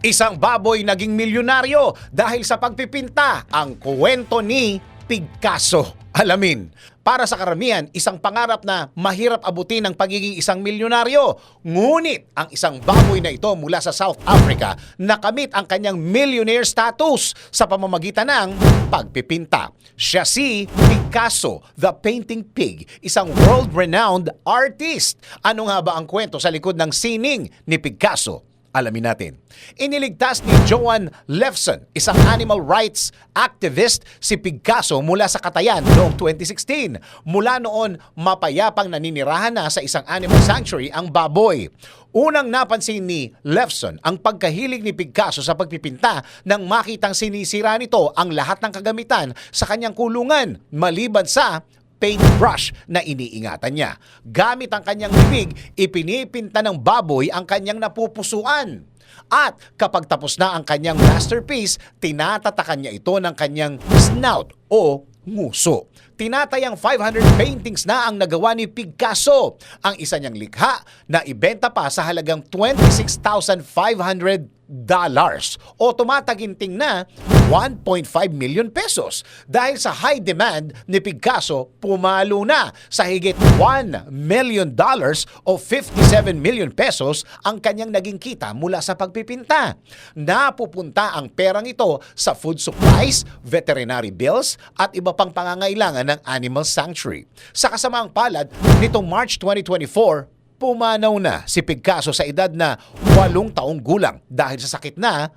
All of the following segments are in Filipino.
Isang baboy naging milyonaryo dahil sa pagpipinta ang kwento ni Picasso. Alamin, para sa karamihan, isang pangarap na mahirap abutin ang pagiging isang milyonaryo. Ngunit ang isang baboy na ito mula sa South Africa nakamit ang kanyang millionaire status sa pamamagitan ng pagpipinta. Siya si Picasso, the painting pig, isang world-renowned artist. Ano nga ba ang kwento sa likod ng sining ni Picasso? Alamin natin. Iniligtas ni Joan Lefson, isang animal rights activist, si Picasso mula sa katayan noong 2016. Mula noon, mapayapang naninirahan na sa isang animal sanctuary ang baboy. Unang napansin ni Lefson ang pagkahilig ni Picasso sa pagpipinta nang makitang sinisira nito ang lahat ng kagamitan sa kanyang kulungan maliban sa paintbrush na iniingatan niya. Gamit ang kanyang bibig, ipinipinta ng baboy ang kanyang napupusuan. At kapag tapos na ang kanyang masterpiece, tinatatakan niya ito ng kanyang snout o nguso. Tinatayang 500 paintings na ang nagawa ni Picasso. Ang isa niyang likha na ibenta pa sa halagang 26,500 dollars o tumataginting na 1.5 million pesos. Dahil sa high demand ni Picasso, pumalo na sa higit 1 million dollars o 57 million pesos ang kanyang naging kita mula sa pagpipinta. Napupunta ang perang ito sa food supplies, veterinary bills at iba pang pangangailangan ng animal sanctuary. Sa kasamaang palad, nitong March 2024, pumanaw na si Picasso sa edad na 8 taong gulang dahil sa sakit na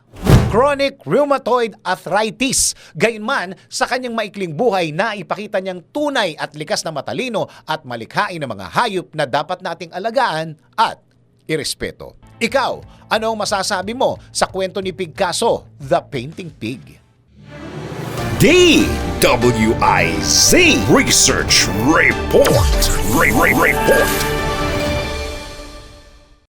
chronic rheumatoid arthritis. Gayunman, sa kanyang maikling buhay na ipakita niyang tunay at likas na matalino at malikhain na mga hayop na dapat nating alagaan at irespeto. Ikaw, ano ang masasabi mo sa kwento ni Picasso, The Painting Pig? DWIZ Research Report. Re- Re- Report.